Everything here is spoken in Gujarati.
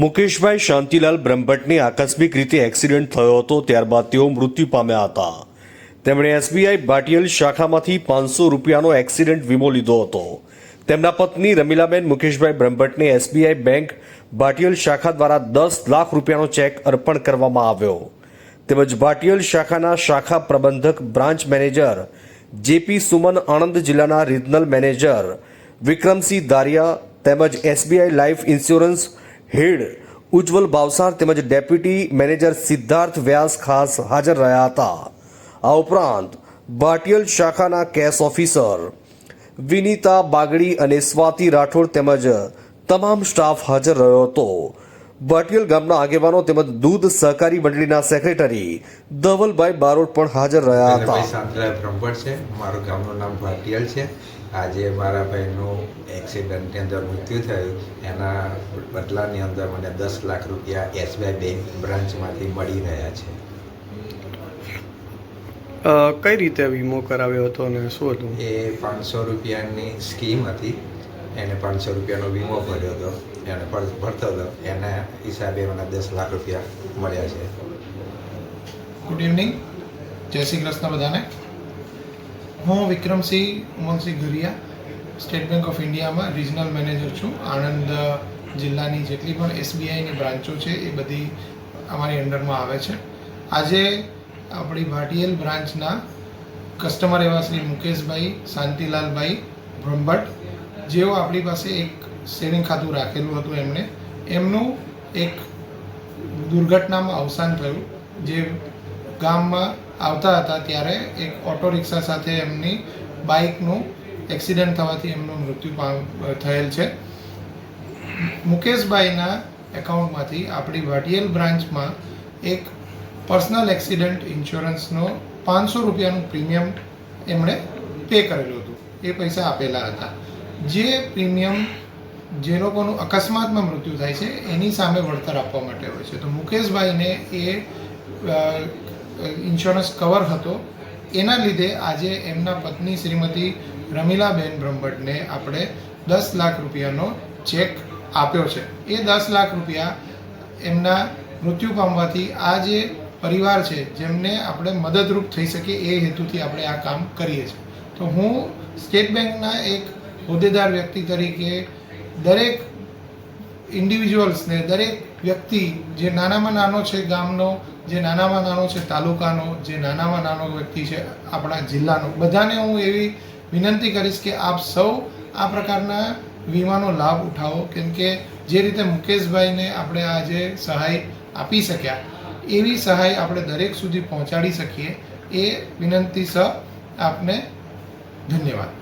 મુકેશભાઈ શાંતિલાલ બ્રહ્મભટ્ટની આકસ્મિક રીતે એક્સિડન્ટ થયો હતો, ત્યારબાદ તેઓ મૃત્યુ પામ્યા હતા. તેમણે એસબીઆઈ ભાટિયલ શાખામાંથી પાંચસો રૂપિયાનો એક્સિડન્ટ વીમો લીધો હતો. તેમના પત્ની રમીલાબેન મુકેશભાઈ બ્રહ્મભટ્ટને એસબીઆઈ બેંક ભાટિયલ શાખા દ્વારા દસ લાખ રૂપિયાનો ચેક અર્પણ કરવામાં આવ્યો. તેમજ ભાટિયલ શાખાના શાખા પ્રબંધક branch manager JP Suman Anand જિલ્લાના રિજનલ મેનેજર વિક્રમસિંહ દારિયા તેમજ SBI life insurance head, Ujjwal Bhavsar તેમજ ડેપ્યુટી મેનેજર સિદ્ધાર્થ વ્યાસ ખાસ હાજર રહ્યા હતા. આ ઉપરાંત, ભાટિયલ શાખાના કેસ ઓફિસર વિનીતા બાગડી અને સ્વાતિ રાઠોડ તેમજ તમામ સ્ટાફ હાજર રહ્યો હતો. ભાટિયલ ગામના આગેવાનો તેમજ દૂધ સહકારી મંડળીના સેક્રેટરી ધવલભાઈ બારોટ પણ હાજર રહ્યા હતા. શાંતિલાલ બ્રહ્મભટ્ટ છે. મારું ગામનું નામ ભાટિયલ છે. આજે મારા ભાઈનું એક્સિડન્ટની અંદર મૃત્યુ થયું. એના બદલાની અંદર મને દસ લાખ રૂપિયા એસબીઆઈ બેંક બ્રાન્ચમાંથી મળી રહ્યા છે. કઈ રીતે વીમો કરાવ્યો હતો અને શું હતું? એ પાંચસો રૂપિયાની સ્કીમ હતી. એને પાંચસો રૂપિયાનો વીમો ભર્યો હતો. એને ભરતો હતો. એને હિસાબે મને દસ લાખ રૂપિયા મળ્યા છે. ગુડ ઇવનિંગ જય શ્રી કૃષ્ણ બધાને. હું Vikramsinh Umangsinh Ghuriya, state bank of ઇન્ડિયામાં રિજનલ મેનેજર છું. આણંદ જિલ્લાની જેટલી પણ એસબીઆઈની બ્રાન્ચો છે, એ બધી અમારી અંડરમાં આવે છે. આજે આપણી ભાટિયલ બ્રાન્ચના કસ્ટમર એવા શ્રી મુકેશભાઈ, શાંતિલાલભાઈ બ્રહ્મભટ્ટ, જેઓ આપણી પાસે એક સેવિંગ ખાતું રાખેલું હતું એમણે એમનું એક દુર્ઘટનામાં અવસાન થયું, જે ગામમાં આવતા હતા ત્યારે એક ઓટો રિક્ષા સાથે એમની બાઇકનું એક્સિડન્ટ થવાથી એમનું મૃત્યુ પામ થયેલ છે. મુકેશભાઈના એકાઉન્ટમાંથી આપણી ભાટિયલ બ્રાન્ચમાં એક પર્સનલ એક્સિડન્ટ ઇન્સ્યોરન્સનો પાંચસો રૂપિયાનું પ્રીમિયમ એમણે પે કરેલું હતું. એ પૈસા આપેલા હતા. જે પ્રીમિયમ જે લોકોનું અકસ્માતમાં મૃત્યુ થાય છે, એની સામે વળતર આપવા માટે હોય છે. તો મુકેશભાઈને એ ઇન્સ્યોરન્સ કવર હતો. એના લીધે આજે એમના પત્ની શ્રીમતી રમીલાબેન બ્રહ્મભટ્ટને આપણે દસ લાખ રૂપિયાનો ચેક આપ્યો છે. એ દસ લાખ રૂપિયા એમના મૃત્યુ પામવાથી આ જે પરિવાર છે, જેમને આપણે મદદરૂપ થઈ શકીએ એ હેતુથી આપણે આ કામ કરીએ છીએ. તો હું સ્ટેટ બેંકના એક હોદ્દેદાર વ્યક્તિ તરીકે દરેક ઇન્ડિવિજ્યુઅલ્સને દરેક વ્યક્તિ જે નાનામાં નાનો છે ગામનો, જે નાનામાં નાનો છે તાલુકાનો, જે નાનામાં નાનો વ્યક્તિ છે આપણા જિલ્લાનો, બધાને હું એવી વિનંતી કરીશ કે આપ સૌ આ પ્રકારના વીમાનો લાભ ઉઠાવો. કેમ કે જે રીતે મુકેશભાઈને આપણે આજે સહાય આપી શક્યા, એવી સહાય આપણે દરેક સુધી પહોંચાડી શકીએ. એ વિનંતી સહ આપને ધન્યવાદ.